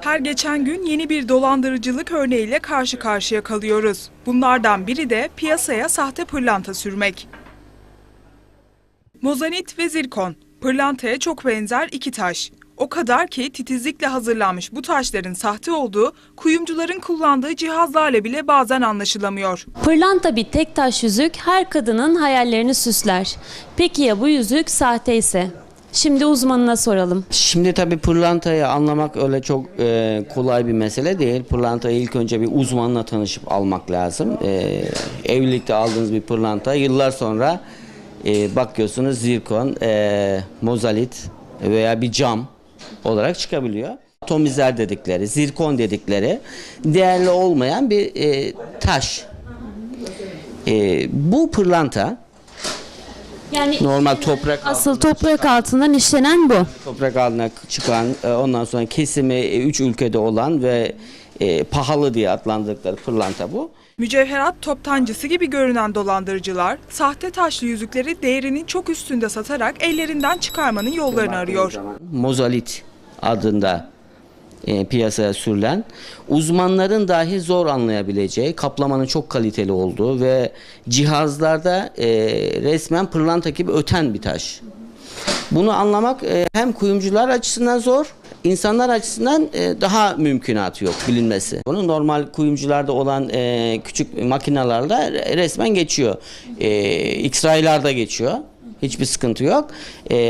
Her geçen gün yeni bir dolandırıcılık örneğiyle karşı karşıya kalıyoruz. Bunlardan biri de piyasaya sahte pırlanta sürmek. Mozanit ve zirkon, pırlantaya çok benzer iki taş. O kadar ki titizlikle hazırlanmış bu taşların sahte olduğu kuyumcuların kullandığı cihazlarla bile bazen anlaşılamıyor. Pırlanta bir tek taş yüzük her kadının hayallerini süsler. Peki ya bu yüzük sahte ise? Şimdi uzmanına soralım. Şimdi tabii pırlantayı anlamak öyle çok e, kolay bir mesele değil. Pırlantayı ilk önce bir uzmanla tanışıp almak lazım. E, evlilikte aldığınız bir pırlanta yıllar sonra e, bakıyorsunuz zirkon, e, mozalit veya bir cam olarak çıkabiliyor. Atomizer dedikleri, zirkon dedikleri değerli olmayan bir e, taş. E, bu pırlanta Yani normal toprak asıl toprak altından işlenen bu. toprak altına çıkan e, ondan sonra kesimi 3 ülkede olan ve e, pahalı diye adlandırdıkları pırlanta bu. Mücevherat toptancısı gibi görünen dolandırıcılar, sahte taşlı yüzükleri değerinin çok üstünde satarak ellerinden çıkarmanın yollarını arıyor. Mozalit adında e, piyasaya sürülen uzmanların dahi zor anlayabileceği kaplamanın çok kaliteli olduğu ve cihazlarda e, resmen pırlanta gibi öten bir taş. Bunu anlamak e, hem kuyumcular açısından zor, insanlar açısından e, daha mümkünatı yok bilinmesi. Bunu normal kuyumcularda olan e, küçük makinalarla resmen geçiyor. E, X-ray'larda geçiyor. Hiçbir sıkıntı yok.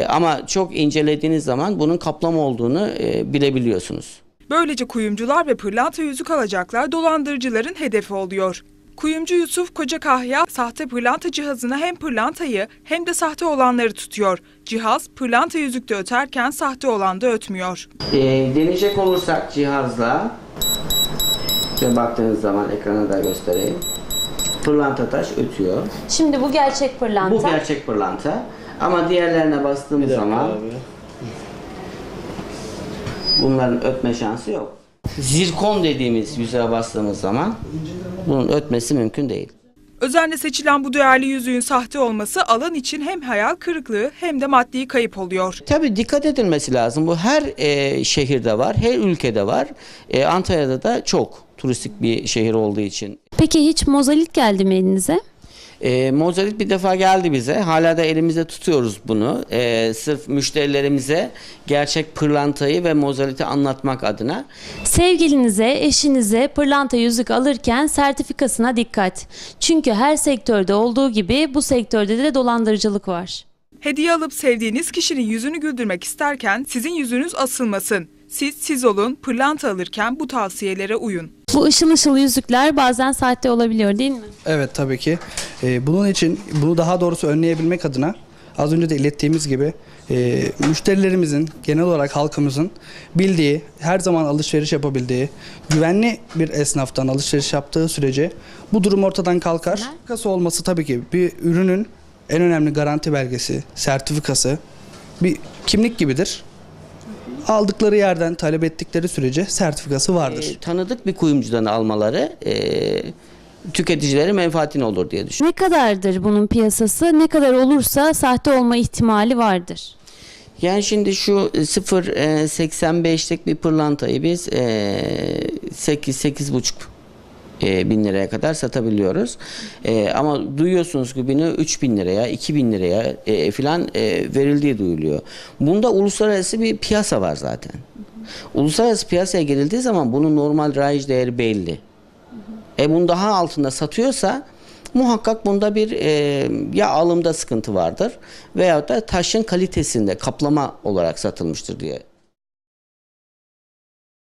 Ama çok incelediğiniz zaman bunun kaplama olduğunu bilebiliyorsunuz. Böylece kuyumcular ve pırlanta yüzük alacaklar dolandırıcıların hedefi oluyor. Kuyumcu Yusuf Kocakahya sahte pırlanta cihazına hem pırlantayı hem de sahte olanları tutuyor. Cihaz pırlanta yüzükte öterken sahte olan da ötmüyor. E, deneyecek olursak cihazla şöyle baktığınız zaman ekrana da göstereyim. Pırlanta taş ötüyor. Şimdi bu gerçek pırlanta. Bu gerçek pırlanta. Ama diğerlerine bastığımız zaman bunların ötme şansı yok. Zirkon dediğimiz yüzeye bastığımız zaman bunun ötmesi mümkün değil. Özenle seçilen bu değerli yüzüğün sahte olması alan için hem hayal kırıklığı hem de maddi kayıp oluyor. Tabii dikkat edilmesi lazım. Bu her e, şehirde var, her ülkede var. E, Antalya'da da çok turistik bir şehir olduğu için. Peki hiç mozalit geldi mi elinize? E, mozalit bir defa geldi bize. Hala da elimizde tutuyoruz bunu. E, sırf müşterilerimize gerçek pırlantayı ve mozaliti anlatmak adına. Sevgilinize, eşinize pırlanta yüzük alırken sertifikasına dikkat. Çünkü her sektörde olduğu gibi bu sektörde de dolandırıcılık var. Hediye alıp sevdiğiniz kişinin yüzünü güldürmek isterken sizin yüzünüz asılmasın. Siz siz olun, pırlanta alırken bu tavsiyelere uyun. Bu ışıl ışıl yüzükler bazen sahte olabiliyor değil mi? Evet tabii ki. Ee, bunun için bunu daha doğrusu önleyebilmek adına az önce de ilettiğimiz gibi e, müşterilerimizin genel olarak halkımızın bildiği, her zaman alışveriş yapabildiği, güvenli bir esnaftan alışveriş yaptığı sürece bu durum ortadan kalkar. Sertifikası olması tabii ki bir ürünün en önemli garanti belgesi, sertifikası bir kimlik gibidir. Aldıkları yerden talep ettikleri sürece sertifikası vardır. E, tanıdık bir kuyumcudan almaları e, tüketicilere menfaatine olur diye düşünüyorum. Ne kadardır bunun piyasası? Ne kadar olursa sahte olma ihtimali vardır. Yani şimdi şu 0.85'lik bir pırlantayı biz e, 8 8,5 e, bin liraya kadar satabiliyoruz. E, ama duyuyorsunuz ki bunu 3 bin liraya, 2 bin liraya e, filan e, verildiği duyuluyor. Bunda uluslararası bir piyasa var zaten. Uluslararası piyasaya girildiği zaman bunun normal raiç değeri belli. E bunun daha altında satıyorsa muhakkak bunda bir e, ya alımda sıkıntı vardır veyahut da taşın kalitesinde kaplama olarak satılmıştır diye